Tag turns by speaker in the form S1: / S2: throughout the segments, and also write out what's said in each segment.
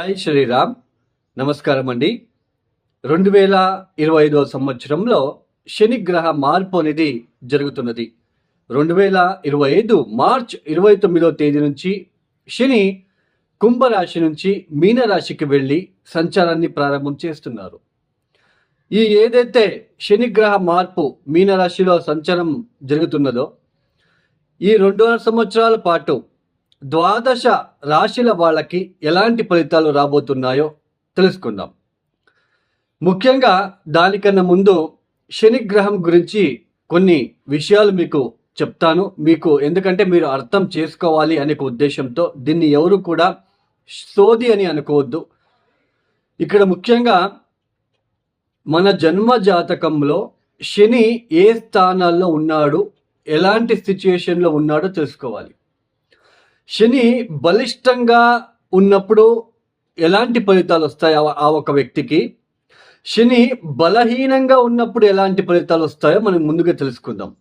S1: Hi Sriram. నమస్కారం అండి రెండు వేల ఇరవై ఐదవ సంవత్సరంలో శని గ్రహ మార్పు అనేది జరుగుతున్నది. రెండు వేల ఇరవై ఐదు మార్చ్ ఇరవై తొమ్మిదవ తేదీ నుంచి శని కుంభరాశి నుంచి మీనరాశికి వెళ్ళి సంచారాన్ని ప్రారంభం చేస్తున్నారు. ఈ ఏదైతే శని గ్రహ మార్పు మీనరాశిలో సంచారం జరుగుతున్నదో ఈ రెండున్నర సంవత్సరాల పాటు ద్వాదశ రాశిల వాళ్ళకి ఎలాంటి ఫలితాలు రాబోతున్నాయో తెలుసుకుందాం. ముఖ్యంగా దానికన్నా ముందు శనిగ్రహం గురించి కొన్ని విషయాలు మీకు చెప్తాను. మీకు ఎందుకంటే మీరు అర్థం చేసుకోవాలి అనే ఉద్దేశంతో దీన్ని ఎవరు కూడా సోది అని అనుకోవద్దు. ఇక్కడ ముఖ్యంగా మన జన్మ జాతకంలో శని ఏ స్థానాల్లో ఉన్నాడు ఎలాంటి సిచ్యుయేషన్లో ఉన్నాడో తెలుసుకోవాలి. శని బలిష్టంగా ఉన్నప్పుడు ఎలాంటి ఫలితాలు వస్తాయి ఆ- ఆ ఒక వ్యక్తికి? శని బలహీనంగా ఉన్నప్పుడు ఎలాంటి ఫలితాలు వస్తాయో మనం ముందుగా తెలుసుకుందాం.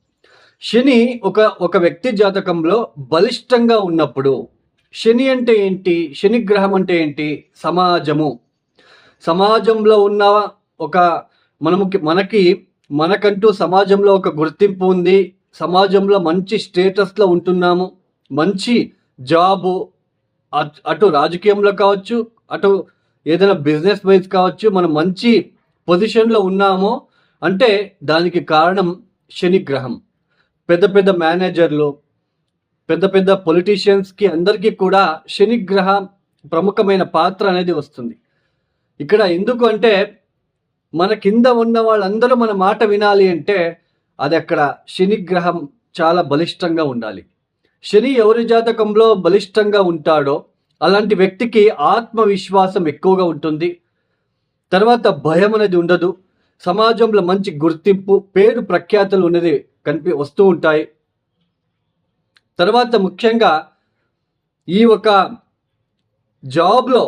S1: శని ఒక ఒక వ్యక్తి జాతకంలో బలిష్టంగా ఉన్నప్పుడు శని అంటే ఏంటి? శని గ్రహం అంటే ఏంటి? సమాజము. సమాజంలో ఉన్న ఒక మనముకి మనకి మనకంటూ సమాజంలో ఒక గుర్తింపు ఉంది. సమాజంలో మంచి స్టేటస్లో ఉంటున్నాము. మంచి జాబు అటు రాజకీయంలో కావచ్చు అటు ఏదైనా బిజినెస్ వైజ్ కావచ్చు మనం మంచి పొజిషన్లో ఉన్నామో అంటే దానికి కారణం శని గ్రహం పెద్ద పెద్ద మేనేజర్లు పెద్ద పెద్ద పొలిటీషియన్స్కి అందరికీ కూడా శని గ్రహ ప్రముఖమైన పాత్ర అనేది వస్తుంది. ఇక్కడ ఎందుకు అంటే మన కింద ఉన్న వాళ్ళందరూ మన మాట వినాలి అంటే అది అక్కడ శని గ్రహం చాలా బలిష్టంగా ఉండాలి. శని ఎవరి జాతకంలో బలిష్టంగా ఉంటాడో అలాంటి వ్యక్తికి ఆత్మవిశ్వాసం ఎక్కువగా ఉంటుంది. తర్వాత భయం అనేది ఉండదు. సమాజంలో మంచి గుర్తింపు పేరు ప్రఖ్యాతులు అనేది కనిపి వస్తూ ఉంటాయి. తర్వాత ముఖ్యంగా ఈ ఒక జాబ్లో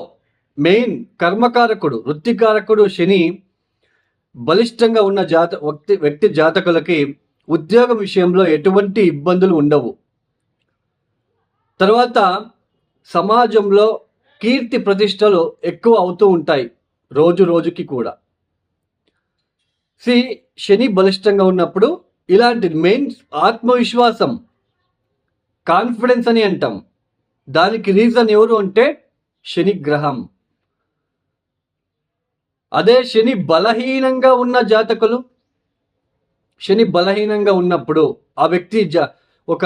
S1: మెయిన్ కర్మకారకుడు వృత్తికారకుడు శని బలిష్టంగా ఉన్న జాత వ్యక్తి వ్యక్తి జాతకులకి ఉద్యోగం విషయంలో ఎటువంటి ఇబ్బందులు ఉండవు. తర్వాత సమాజంలో కీర్తి ప్రతిష్టలు ఎక్కువ అవుతూ ఉంటాయి రోజు రోజుకి కూడా. సి శని బలిష్టంగా ఉన్నప్పుడు ఇలాంటి మెయిన్ ఆత్మవిశ్వాసం కాన్ఫిడెన్స్ అని అంటాం. దానికి రీజన్ ఎవరు అంటే శని గ్రహం. అదే శని బలహీనంగా ఉన్న జాతకులు శని బలహీనంగా ఉన్నప్పుడు ఆ వ్యక్తి జ ఒక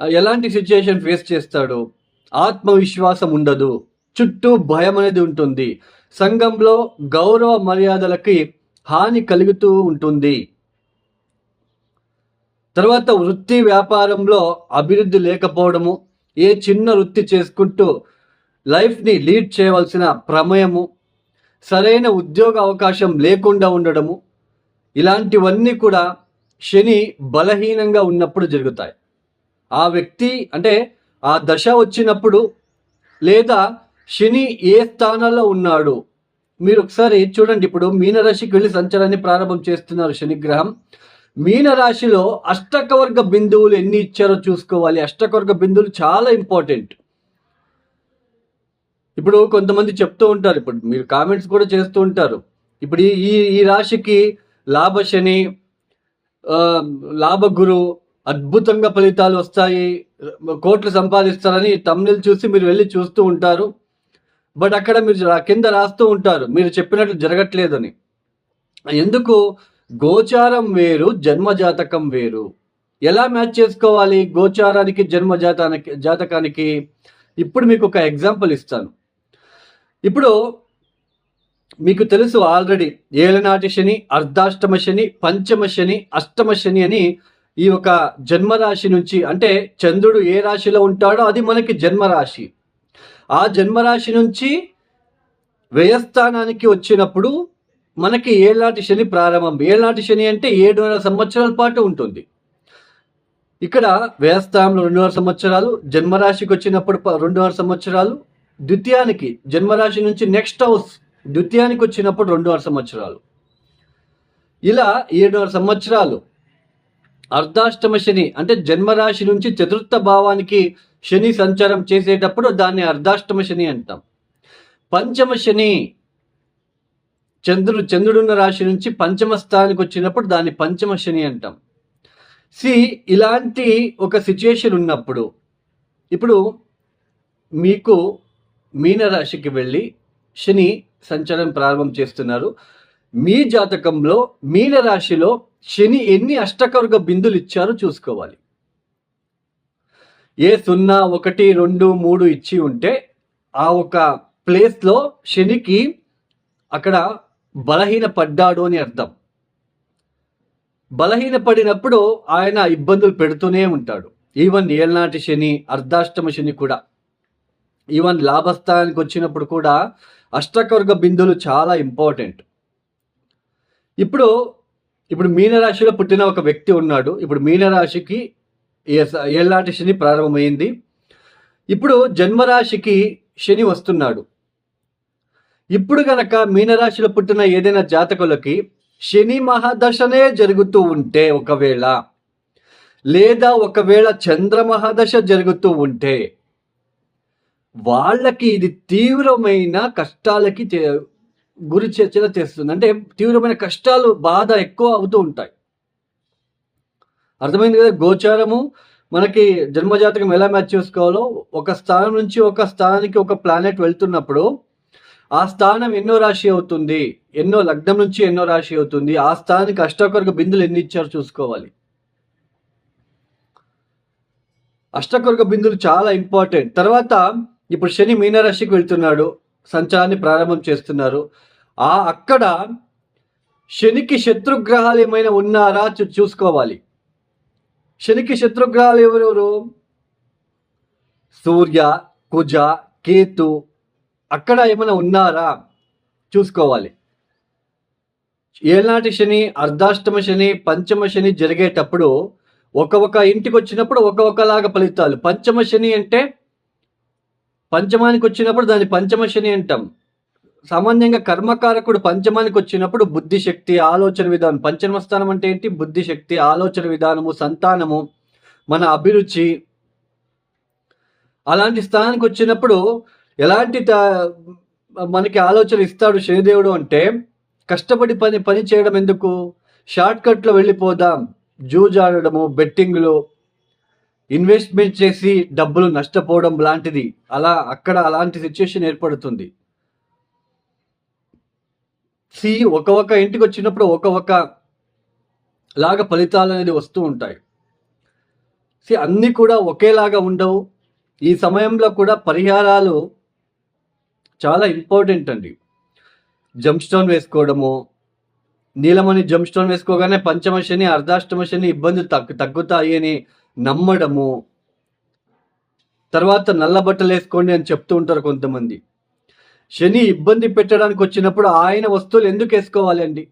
S1: ఎలాంటి సిచ్యుయేషన్ ఫేస్ చేస్తాడు ఆత్మవిశ్వాసం ఉండదు. చుట్టూ భయం అనేది ఉంటుంది. సంఘంలో గౌరవ మర్యాదలకి హాని కలుగుతూ ఉంటుంది. తర్వాత వృత్తి వ్యాపారంలో అభివృద్ధి లేకపోవడము ఏ చిన్న వృత్తి చేసుకుంటూ లైఫ్ని లీడ్ చేయవలసిన ప్రమేయము సరైన ఉద్యోగ అవకాశం లేకుండా ఉండడము ఇలాంటివన్నీ కూడా శని బలహీనంగా ఉన్నప్పుడు జరుగుతాయి. ఆ వ్యక్తి అంటే ఆ దశ వచ్చినప్పుడు లేదా శని ఏ స్థానంలో ఉన్నాడు? మీరు ఒకసారి చూడండి. ఇప్పుడు మీనరాశికి వెళ్ళి సంచారాన్ని ప్రారంభం చేస్తున్నారు శనిగ్రహం. మీనరాశిలో అష్టకవర్గ బిందువులు ఎన్ని ఇచ్చారో చూసుకోవాలి. అష్టకవర్గ బిందువులు చాలా ఇంపార్టెంట్ ఇప్పుడు కొంతమంది చెప్తూ ఉంటారు. ఇప్పుడు మీరు కామెంట్స్ కూడా చేస్తూ ఉంటారు. ఇప్పుడు ఈ ఈ- రాశికి లాభ శని లాభగురు అద్భుతంగా ఫలితాలు వస్తాయి. కోట్లు సంపాదిస్తారని తమిళ చూసి మీరు వెళ్ళి చూస్తూ ఉంటారు. బట్ అక్కడ మీరు రా- కింద రాస్తూ ఉంటారు. మీరు చెప్పినట్లు జరగట్లేదని. ఎందుకు? గోచారం వేరు జన్మ జాతకం వేరు. ఎలా మ్యాచ్ చేసుకోవాలి గోచారానికి జన్మజాతానికి జాతకానికి? ఇప్పుడు మీకు ఒక ఎగ్జాంపుల్ ఇస్తాను. ఇప్పుడు మీకు తెలుసు ఆల్రెడీ ఏలనాటి శని అర్ధాష్టమ శని పంచమ శని అష్టమ శని అని ఈ ఒక జన్మరాశి నుంచి అంటే చంద్రుడు ఏ రాశిలో ఉంటాడో అది మనకి జన్మరాశి. ఆ జన్మరాశి నుంచి వ్యయస్థానానికి వచ్చినప్పుడు మనకి ఏళ్ళనాటి శని ప్రారంభం. ఏళ్ళనాటి శని అంటే ఏడున్నర సంవత్సరాల పాటు ఉంటుంది. ఇక్కడ వ్యయస్థానంలో రెండున్నర సంవత్సరాలు జన్మరాశికి వచ్చినప్పుడు ప- రెండున్నర సంవత్సరాలు ద్వితీయానికి జన్మరాశి నుంచి నెక్స్ట్ హౌస్ ద్వితీయానికి వచ్చినప్పుడు రెండున్నర సంవత్సరాలు. ఇలా ఏడున్నర సంవత్సరాలు అర్ధాష్టమ శని అంటే జన్మరాశి నుంచి చతుర్థ భావానికి శని సంచారం చేసేటప్పుడు దాన్ని అర్ధాష్టమ శని అంటాం. పంచమ శని చంద్రుడు చంద్రుడున్న రాశి నుంచి పంచమ స్థానానికి వచ్చినప్పుడు దాన్ని పంచమ శని అంటాం. సి ఇలాంటి ఒక సిచ్యుయేషన్ ఉన్నప్పుడు ఇప్పుడు మీకు మీనరాశికి వెళ్ళి శని సంచారం ప్రారంభం చేస్తున్నారు. మీ జాతకంలో మీనరాశిలో శని ఎన్ని అష్టకవర్గ బిందులు ఇచ్చారో చూసుకోవాలి. ఏ సున్నా ఒకటి రెండు మూడు ఇచ్చి ఉంటే ఆ ఒక ప్లేస్లో శనికి అక్కడ బలహీన పడ్డాడు అని అర్థం. బలహీన పడినప్పుడు ఆయన ఇబ్బందులు పెడుతూనే ఉంటాడు. ఈవెన్ ఏళ్ళనాటి శని అర్ధాష్టమ శని కూడా. ఈవెన్ లాభస్థానానికి వచ్చినప్పుడు కూడా అష్టకవర్గ బిందులు చాలా ఇంపార్టెంట్ ఇప్పుడు ఇప్పుడు మీనరాశిలో పుట్టిన ఒక వ్యక్తి ఉన్నాడు. ఇప్పుడు మీనరాశికి ఏళ్ళాటి ఏళ్ళనాటి శని ప్రారంభమైంది. ఇప్పుడు జన్మరాశికి శని వస్తున్నాడు. ఇప్పుడు గనక మీనరాశిలో పుట్టిన ఏదైనా జాతకులకి శని మహాదశనే జరుగుతూ ఉంటే ఒకవేళ లేదా ఒకవేళ చంద్ర మహాదశ జరుగుతూ ఉంటే వాళ్ళకి ఇది తీవ్రమైన కష్టాలకి చే- గురి చర్చలు చేస్తుంది. అంటే తీవ్రమైన కష్టాలు బాధ ఎక్కువ అవుతూ ఉంటాయి. అర్థమైంది కదా? గోచారము మనకి జన్మజాతకం ఎలా మ్యాచ్ చేసుకోవాలో? ఒక స్థానం నుంచి ఒక స్థానానికి ఒక ప్లానెట్ వెళ్తున్నప్పుడు ఆ స్థానం ఎన్నో రాశి అవుతుంది. ఎన్నో లగ్నం నుంచి ఎన్నో రాశి అవుతుంది. ఆ స్థానానికి అష్టకొరకు బిందులు ఎన్ని ఇచ్చారో చూసుకోవాలి. అష్టకొరక బిందులు చాలా ఇంపార్టెంట్ తర్వాత ఇప్పుడు శని మీనరాశికి వెళ్తున్నాడు. సంచారాన్ని ప్రారంభం చేస్తున్నారు. ఆ అక్కడ శనికి శత్రుగ్రహాలు ఏమైనా ఉన్నారా చూ- చూసుకోవాలి. శనికి శత్రుగ్రహాలు ఎవరెవరు? సూర్య కుజ కేతు అక్కడ ఏమైనా ఉన్నారా? చూసుకోవాలి. ఏనాటి శని అర్ధాష్టమ శని పంచమ శని జరిగేటప్పుడు ఒక్కొక్క ఇంటికి వచ్చినప్పుడు ఒక్కొక్కలాగా ఫలితాలు. పంచమ శని అంటే పంచమానికి వచ్చినప్పుడు దాన్ని పంచమ శని అంటాం. సామాన్యంగా కర్మకారకుడు పంచమానికి వచ్చినప్పుడు బుద్ధి శక్తి ఆలోచన విధానం పంచమ స్థానం అంటే ఏంటి? బుద్ధిశక్తి ఆలోచన విధానము సంతానము మన అభిరుచి. అలాంటి స్థానానికి వచ్చినప్పుడు ఎలాంటి త- మనకి ఆలోచన ఇస్తాడు శనిదేవుడు అంటే కష్టపడి పని పని చేయడం ఎందుకు? షార్ట్ కట్లో వెళ్ళిపోదాం జూజాడము బెట్టింగ్లు ఇన్వెస్ట్మెంట్ చేసి డబ్బులు నష్టపోవడం లాంటిది. అలా అక్కడ అలాంటి సిచ్యుయేషన్ ఏర్పడుతుంది. సి ఒక ఒక ఇంటికి వచ్చినప్పుడు ఒక ఒక లాగా ఫలితాలు అనేది వస్తూ ఉంటాయి. సి అన్నీ కూడా ఒకేలాగా ఉండవు. ఈ సమయంలో కూడా పరిహారాలు చాలా ఇంపార్టెంట్ అండి. జంప్ స్టోన్ వేసుకోవడము నీలమణి జంప్ స్టోన్ వేసుకోగానే పంచమ శని అర్ధాష్టమ శని ఇబ్బందులు తగ్గు తగ్గుతాయి అని నమ్మడము. తర్వాత నల్ల బట్టలు వేసుకోండి అని చెప్తూ ఉంటారు కొంతమంది. శని ఇబ్బంది పెట్టడానికి వచ్చినప్పుడు ఆయన వస్తువులు ఎందుకు వేసుకోవాలి అండి?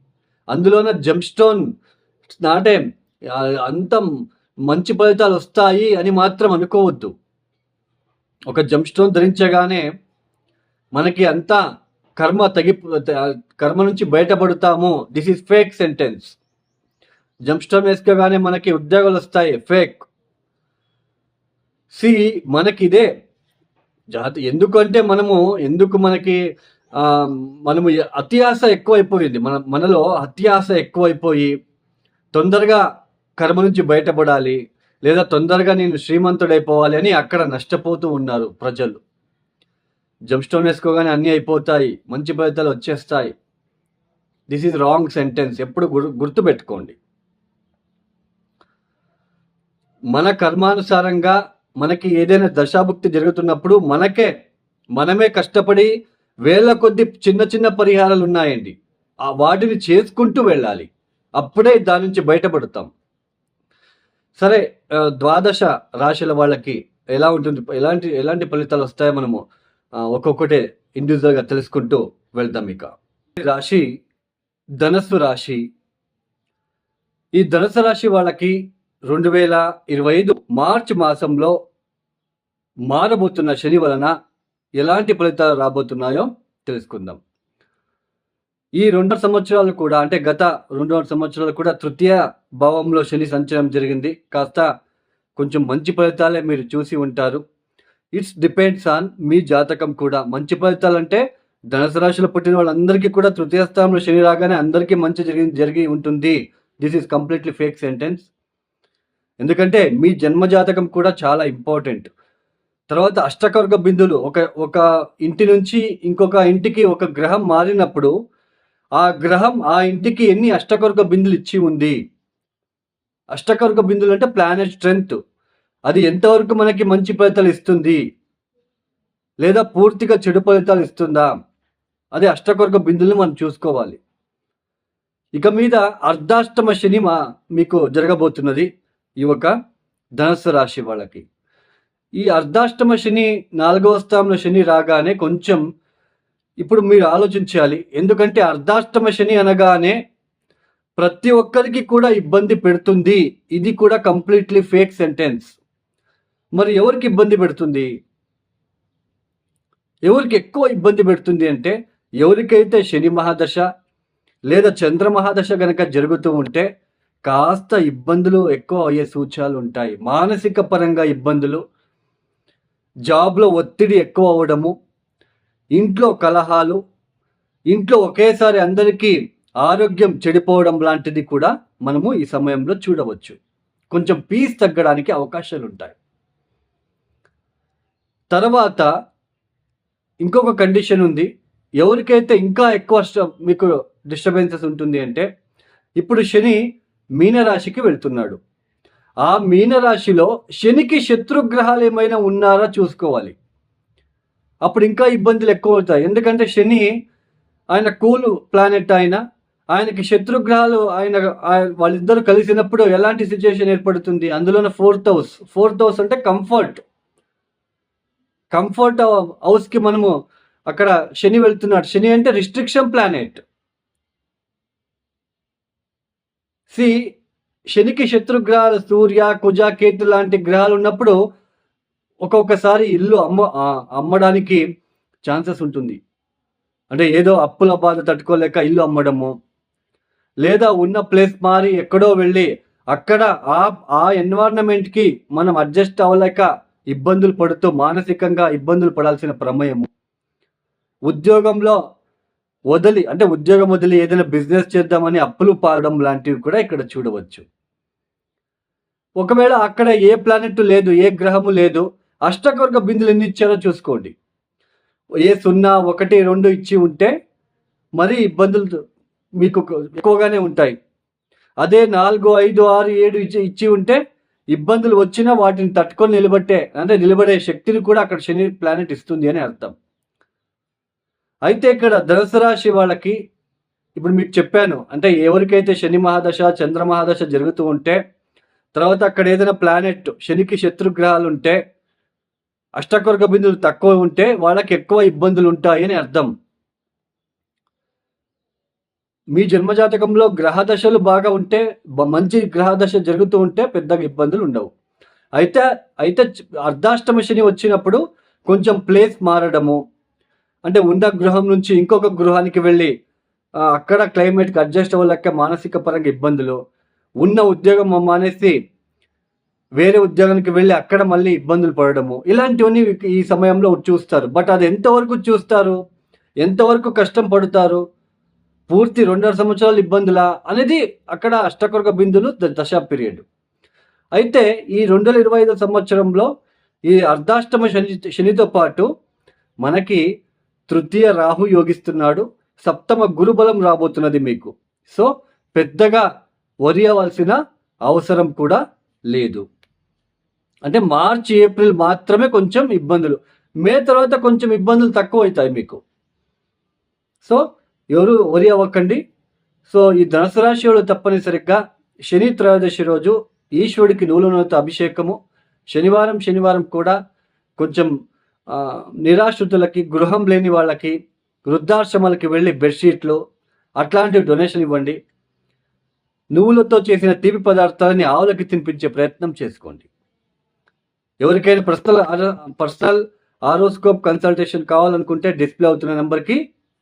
S1: అందులోన జంప్స్టోన్ నాటే అంత మంచి ఫలితాలు వస్తాయి అని మాత్రం అనుకోవద్దు. ఒక జంప్స్టోన్ ధరించగానే మనకి అంతా కర్మ తగి కర్మ నుంచి బయటపడతాము. This is fake sentence gemstone వేసుకోగానే మనకి ఉద్యోగాలు వస్తాయి. ఫేక్ సి మనకిదే. జాతి ఎందుకంటే మనము ఎందుకు మనకి మనము మనము అత్యాస ఎక్కువైపోయింది. మన మనలో అత్యాస ఎక్కువైపోయి తొందరగా కర్మ నుంచి బయటపడాలి లేదా తొందరగా నేను శ్రీమంతుడైపోవాలి అని అక్కడ నష్టపోతూ ఉన్నారు ప్రజలు. జంప్ స్టోన్ వేసుకోగానే అన్నీ అయిపోతాయి మంచి ఫలితాలు వచ్చేస్తాయి. దిస్ ఈజ్ రాంగ్ సెంటెన్స్ ఎప్పుడు గుర్ గుర్తుపెట్టుకోండి. మన కర్మానుసారంగా మనకి ఏదైనా దశాభుక్తి జరుగుతున్నప్పుడు మనకే మనమే కష్టపడి వేల కొద్ది చిన్న చిన్న పరిహారాలు ఉన్నాయండి. ఆ వాటిని చేసుకుంటూ వెళ్ళాలి. అప్పుడే దాని నుంచి బయటపడతాం. సరే ద్వాదశ రాశుల వాళ్ళకి ఎలా ఉంటుంది? ఎలాంటి ఎలాంటి ఫలితాలు వస్తాయో మనము ఒక్కొక్కటే ఇండివిజువల్గా తెలుసుకుంటూ వెళ్దాం ఇక. ఈ రాశి ధనస్సు రాశి. ఈ ధనస్సు రాశి వాళ్ళకి రెండు వేల ఇరవై ఐదు మార్చి మాసంలో మారబోతున్న శని వలన ఎలాంటి ఫలితాలు రాబోతున్నాయో తెలుసుకుందాం. ఈ రెండు సంవత్సరాలు కూడా అంటే గత రెండున్నర సంవత్సరాలు కూడా తృతీయ భావంలో శని సంచలనం జరిగింది. కాస్త కొంచెం మంచి ఫలితాలే మీరు చూసి ఉంటారు. ఇట్స్ డిపెండ్స్ ఆన్ మీ జాతకం కూడా. మంచి ఫలితాలు అంటే ధనుసు రాశిలో పుట్టిన వాళ్ళందరికీ కూడా తృతీయ స్థానంలో శని రాగానే అందరికీ మంచి జరిగి జరిగి ఉంటుంది. This is completely fake sentence ఎందుకంటే మీ జన్మజాతకం కూడా చాలా ఇంపార్టెంట్. తర్వాత అష్టకర్గ బిందులు ఒక ఒక ఇంటి నుంచి ఇంకొక ఇంటికి ఒక గ్రహం మారినప్పుడు ఆ గ్రహం ఆ ఇంటికి ఎన్ని అష్టకర్గ బిందులు ఇచ్చి ఉంది? అష్టకర్గ బిందులు అంటే ప్లానెట్ స్ట్రెంగ్త్ అది ఎంతవరకు మనకి మంచి ఫలితాలు ఇస్తుంది? లేదా పూర్తిగా చెడు ఫలితాలు ఇస్తుందా? అది అష్టకర్గ బిందులు మనం చూసుకోవాలి. ఇక మీద అర్ధాష్టమ శని మా మీకు జరగబోతున్నది. ఈ ఒక ధనస్సు రాశి వాళ్ళకి. ఈ అర్ధాష్టమ శని నాలుగవ స్థానంలో శని రాగానే కొంచెం ఇప్పుడు మీరు ఆలోచించాలి. ఎందుకంటే అర్ధాష్టమ శని అనగానే ప్రతి ఒక్కరికి కూడా ఇబ్బంది పెడుతుంది. ఇది కూడా కంప్లీట్లీ ఫేక్ సెంటెన్స్. మరి ఎవరికి ఇబ్బంది పెడుతుంది? ఎవరికి ఎక్కువ ఇబ్బంది పెడుతుంది అంటే ఎవరికైతే శని మహాదశ లేదా చంద్ర మహాదశ కనుక జరుగుతూ ఉంటే కాస్త ఇబ్బందులు ఎక్కువ అయ్యే సూచనలు ఉంటాయి మానసిక పరంగా ఇబ్బందులు జాబ్లో ఒత్తిడి ఎక్కువ అవ్వడము ఇంట్లో కలహాలు ఇంట్లో ఒకేసారి అందరికీ ఆరోగ్యం చెడిపోవడం లాంటిది కూడా మనము ఈ సమయంలో చూడవచ్చు. కొంచెం పీస్ తగ్గడానికి అవకాశాలు ఉంటాయి తర్వాత ఇంకొక కండిషన్ ఉంది. ఎవరికైతే ఇంకా ఎక్కువ మీకు డిస్టర్బెన్సెస్ ఉంటుంది అంటే ఇప్పుడు శని మీనరాశికి వెళ్తున్నాడు. ఆ మీనరాశిలో శనికి శత్రుగ్రహాలు ఏమైనా ఉన్నారా చూసుకోవాలి. అప్పుడు ఇంకా ఇబ్బందులు ఎక్కువ అవుతాయి. ఎందుకంటే శని ఆయన కూల్ ప్లానెట్ ఆయన. ఆయనకి శత్రుగ్రహాలు ఆయన వాళ్ళిద్దరు కలిసినప్పుడు ఎలాంటి సిచ్యువేషన్ ఏర్పడుతుంది? అందులోనే ఫోర్త్ హౌస్. ఫోర్త్ హౌస్ అంటే కంఫర్ట్. కంఫర్ట్ హౌస్కి మనము అక్కడ శని వెళ్తున్నాడు. శని అంటే రిస్ట్రిక్షన్ ప్లానెట్. సి శనికి శత్రుగ్రహాలు సూర్య కుజ కేతు లాంటి గ్రహాలు ఉన్నప్పుడు ఒక్కొక్కసారి ఇల్లు అమ్మ అమ్మడానికి ఛాన్సెస్ ఉంటుంది. అంటే ఏదో అప్పుల బాధ తట్టుకోలేక ఇల్లు అమ్మడము. లేదా ఉన్న ప్లేస్ మారి ఎక్కడో వెళ్ళి అక్కడ ఆ ఆ ఎన్వైర్న్మెంట్కి మనం అడ్జస్ట్ అవ్వలేక ఇబ్బందులు పడుతూ మానసికంగా ఇబ్బందులు పడాల్సిన ప్రమేయము. ఉద్యోగంలో వదిలి అంటే ఉద్యోగం వదిలి ఏదైనా బిజినెస్ చేద్దామని అప్పులు పారడం లాంటివి కూడా ఇక్కడ చూడవచ్చు. ఒకవేళ అక్కడ ఏ ప్లానెట్ లేదు ఏ గ్రహము లేదు అష్టకవర్గ బిందులు ఎన్ని ఇచ్చారో చూసుకోండి. ఏ సున్నా ఒకటి రెండు ఇచ్చి ఉంటే మరి ఇబ్బందులు మీకు ఎక్కువగానే ఉంటాయి. అదే నాలుగు ఐదు ఆరు ఏడు ఇచ్చి ఇచ్చి ఉంటే ఇబ్బందులు వచ్చినా వాటిని తట్టుకొని నిలబట్టే అంటే నిలబడే శక్తిని కూడా అక్కడ శని ప్లానెట్ ఇస్తుంది అని అర్థం. అయితే ఇక్కడ ధనుసు రాశి వాళ్ళకి ఇప్పుడు మీకు చెప్పాను అంటే ఎవరికైతే శని మహాదశ చంద్ర మహాదశ జరుగుతూ ఉంటే తర్వాత అక్కడ ఏదైనా ప్లానెట్ శనికి శత్రుగ్రహాలు ఉంటే అష్టకొరగ బిందులు తక్కువ ఉంటే వాళ్ళకి ఎక్కువ ఇబ్బందులు ఉంటాయని అర్థం. మీ జన్మజాతకంలో గ్రహదశలు బాగా ఉంటే మంచి గ్రహదశ జరుగుతూ ఉంటే పెద్దగా ఇబ్బందులు ఉండవు. అయితే అయితే అర్ధాష్టమ శని వచ్చినప్పుడు కొంచెం ప్లేస్ మారడము అంటే ఉన్న గృహం నుంచి ఇంకొక గృహానికి వెళ్ళి అక్కడ క్లైమేట్కి అడ్జస్ట్ అవ్వలేక మానసిక పరంగా ఇబ్బందులు. ఉన్న ఉద్యోగం మానేసి వేరే ఉద్యోగానికి వెళ్ళి అక్కడ మళ్ళీ ఇబ్బందులు పడడము. ఇలాంటివన్నీ ఈ సమయంలో చూస్తారు. బట్ అది ఎంతవరకు చూస్తారు? ఎంతవరకు కష్టం పడుతారు? పూర్తి రెండున్నర సంవత్సరాలు ఇబ్బందులా? అనేది అక్కడ అష్టకొరక బిందులు దశా పీరియడ్. అయితే ఈ రెండు వేల ఇరవై ఐదు సంవత్సరంలో ఈ అర్ధాష్టమ శని శనితో పాటు మనకి తృతీయ రాహు యోగిస్తున్నాడు. సప్తమ గురుబలం రాబోతున్నది మీకు. సో పెద్దగా వరి అవ్వాల్సిన అవసరం కూడా లేదు. అంటే మార్చి ఏప్రిల్ మాత్రమే కొంచెం ఇబ్బందులు. మే తర్వాత కొంచెం ఇబ్బందులు తక్కువ అవుతాయి మీకు. సో ఎవరు వరి అవ్వకండి సో ఈ ధనుసు రాశి వాళ్ళు తప్పనిసరిగా శని త్రయోదశి రోజు ఈశ్వరుడికి నూలునతో అభిషేకము. శనివారం శనివారం కూడా కొంచెం నిరాశ్రితులకి గృహం లేని వాళ్ళకి వృద్ధాశ్రమాలకి వెళ్ళి బెడ్షీట్లు అట్లాంటి డొనేషన్ ఇవ్వండి. నువ్వులతో చేసిన తీపి పదార్థాలని ఆవులకి తినిపించే ప్రయత్నం చేసుకోండి. ఎవరికైనా పర్సనల్ పర్సనల్ ఆరోస్కోప్ కన్సల్టేషన్ కావాలనుకుంటే డిస్ప్లే అవుతున్న నెంబర్కి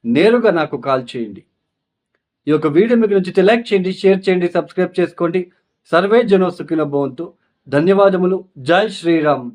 S1: నేరుగా నాకు కాల్ చేయండి. ఈ యొక్క వీడియో మీకు నచ్చితే లైక్ చేయండి షేర్ చేయండి సబ్స్క్రైబ్ చేసుకోండి. సర్వే జనోత్సుకిన భవంతు. ధన్యవాదములు. జై శ్రీరామ్.